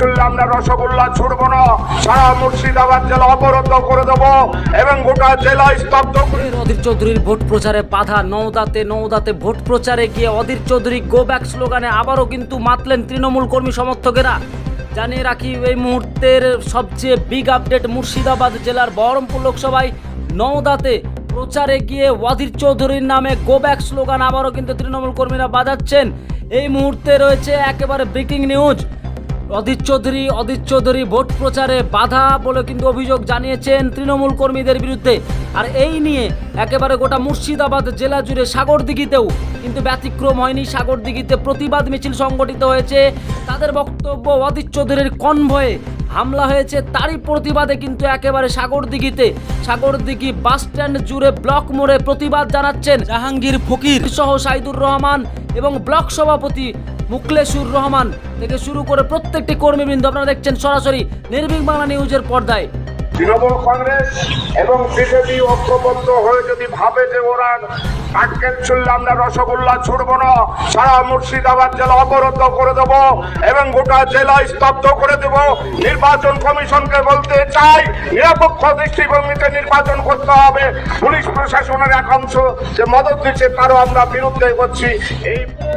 ছুড়লে আমরা রসগোল্লা ছুড়বো না, সারা মুর্শিদাবাদ জেলা অবরুদ্ধ করে দেবো এবং গোটা জেলা স্তব্ধ অধীর চৌধুরীর ভোট প্রচারে বাধা, নওদাতে নওদাতে ভোট প্রচারে গিয়ে অধীর চৌধুরী গো ব্যাক স্লোগানে আবারও কিন্তু মাতলেন তৃণমূল কর্মী সমর্থকেরা। জানিয়ে রাখি, এই মুহূর্তের সবচেয়ে বিগ আপডেট মুর্শিদাবাদ জেলার বহরমপুর লোকসভায়, নওদাতে প্রচারে গিয়ে অধীর চৌধুরীর নামে গো ব্যাক স্লোগান আবারও কিন্তু তৃণমূল কর্মীরা বাজাচ্ছেন। এই মুহূর্তে রয়েছে একেবারে breaking news Adit Chowdhury Adit Chowdhury vote প্রচারে বাধা বলে কিন্তু অভিযোগ জানিয়েছেন তৃণমূল কর্মীদের বিরুদ্ধে। আর এই নিয়ে একেবারে গোটা মুর্শিদাবাদ জেলা জুড়ে সাগরদিঘিতেও কিন্তু ব্যতিক্রম হয়নি। সাগরদিঘিতে প্রতিবাদ মিছিল সংগঠিত হয়েছে। তাদের বক্তব্য অদিত চৌধুরীর কনভয়ে হামলা হয়েছে। তারই প্রতিবাদে কিন্তু একেবারে সাগরদিঘিতে। সাগরদিঘি বাস স্ট্যান্ড জুড়ে ব্লক মোড়ে প্রতিবাদ জানাচ্ছেন জাহাঙ্গীর ফকির। সহ সাইদুর রহমান এবং ব্লক সভাপতি মুকলেশুর রহমান থেকে শুরু করে প্রত্যেকটি কর্মীবৃন্দ আপনারা দেখছেন সরাসরি নির্ভীক বাংলা নিউজের পর্দায়। তৃণমূল কংগ্রেস এবং বিজেপি ঐক্যবদ্ধ হয়ে যদি ভাবে যে ওরা আটকেল ছুড়লে আমরা রসগোল্লা ছুড়বো না, সারা মুর্শিদাবাদ জেলা অবরুদ্ধ করে দেবো এবং গোটা জেলা স্তব্ধ করে দেব, নির্বাচন কমিশনকে বলতে চাই, নিরপেক্ষ দৃষ্টিভঙ্গিতে নির্বাচন করতে হবে। পুলিশ প্রশাসনের একাংশ যে মদত দিচ্ছে, তারও আমরা বিরুদ্ধে করছি এই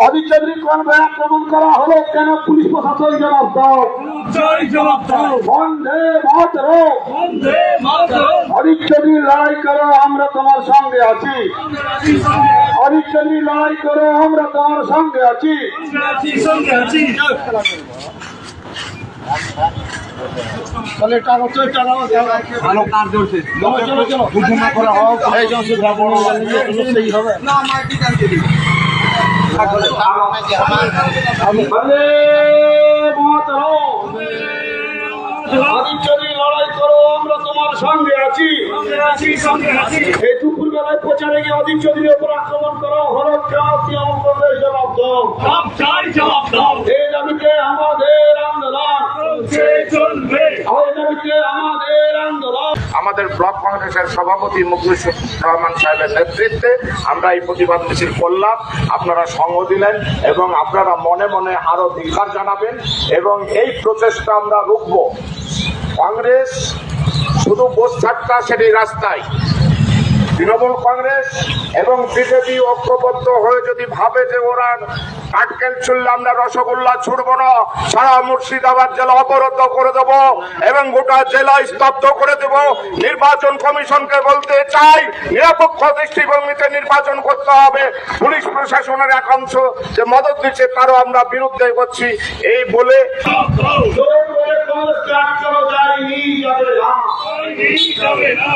অধীর চৌধুরী কনভয়ে আক্রমণ করা হলো কেন পুলিশ প্রশাসন জবাব দাও। বন্ধে মাতরম। অধীর চৌধুরী লড়াই করো আমরা তোমার সঙ্গে আছি। অধীর চৌধুরী লড়াই করো আমরা তোমার সঙ্গে আছি। তাহলে টাকা তো টাকা ভালো কাজ চলছে চলো চলো ঘোষণা করা হোক এই জন্য সেই হবে। বন্দে মাতরম আদিত্যজি লড়াই করো, আমরা তোমার সঙ্গে আছি। এই দুপুর বেলায় প্রচারে গিয়ে অদিত চৌধুরীর উপর আক্রমণ করো। কংগ্রেস জবাব দাও। এই আমাদের ব্লক কংগ্রেসের সভাপতি মুখলিস রহমান সাহেবের নেতৃত্বে আমরা এই প্রতিবাদ মিছিল করলাম। আপনারা সঙ্গ দিলেন এবং আপনারা মনে মনে আরও ধিকার জানাবেন এবং এই প্রচেষ্টা আমরা রুখব। কংগ্রেস শুধু বোস থাকতা সেটি রাস্তায়। তৃণমূল কংগ্রেস এবং বিজেপি ঐক্যবদ্ধ হয়ে যদি ভাবে যে ওরা আটকেল ছুড়লে আমরা রসগোল্লা ছুড়বো না সারা মুর্শিদাবাদ জেলা অবরুদ্ধ করে দেবো এবং গোটা জেলা স্তব্ধ করে দেব। নির্বাচন কমিশনকে বলতে চাই নিরপেক্ষ দৃষ্টিভঙ্গিতে নির্বাচন করতে হবে। পুলিশ প্রশাসনের একাংশ যে মদত দিচ্ছে তারও আমরা বিরুদ্ধে করছি এই বলে যায়নি যাবে না।